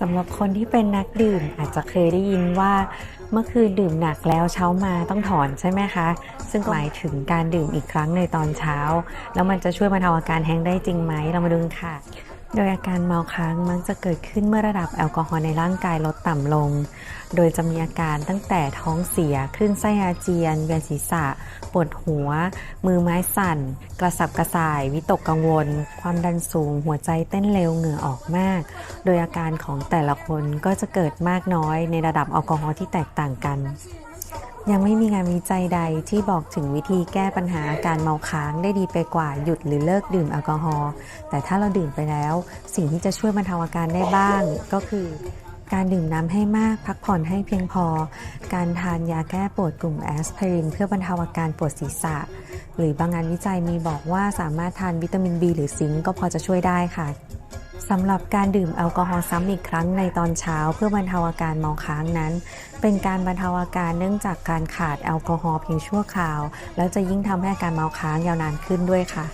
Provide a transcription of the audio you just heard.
สำหรับคนที่เป็นนักดื่มอาจจะเคยได้ยินว่าเมื่อคืนดื่มหนักแล้วเช้ามาต้องถอนใช่ไหมคะ ซึ่งหมายถึงการดื่มอีกครั้งในตอนเช้า แล้วมันจะช่วยบรรเทาอาการแห้งได้จริงไหมเรามาดูกันค่ะ โดยอาการเมาค้างมักจะเกิดขึ้นเมื่อระดับแอลกอฮอล์ในร่างกายลดต่ำลง โดยจะมีอาการตั้งแต่ท้องเสีย คลื่นไส้อาเจียน เวียนศีรษะ ปวดหัว มือไม้สั่น กระสับกระส่าย วิตกกังวล ความดันสูง หัวใจเต้นเร็ว เหงื่อออกมาก โดยอาการของแต่ละคนก็จะเกิดมากน้อยในระดับแอลกอฮอล์ที่แตกต่างกัน ยังไม่มีงานวิจัยใดที่บอกถึงวิธีแก้ปัญหาอาการเมาค้างได้ดีไปกว่าหยุดหรือเลิกดื่มแอลกอฮอล์แต่ถ้าเราดื่มไปแล้ว สิ่งที่จะช่วยบรรเทาอาการได้บ้างก็คือการดื่มน้ำให้มากพักผ่อนให้เพียงพอ การทานยาแก้ปวดกลุ่มแอสไพริน เพื่อบรรเทาอาการปวดศีรษะ หรือบางงานวิจัยมีบอกว่าสามารถทานวิตามิน B หรือซิงก์ก็พอจะช่วยได้ค่ะ สำหรับการดื่มแอลกอฮอล์ซ้ำอีกครั้งในตอนเช้า เพื่อบรรเทาอาการเมาค้างนั้น เป็นการบรรเทาอาการเนื่องจากการขาดแอลกอฮอล์เพียงชั่วคราว แล้วจะยิ่งทำให้อาการเมาค้างยาวนานขึ้นด้วยค่ะ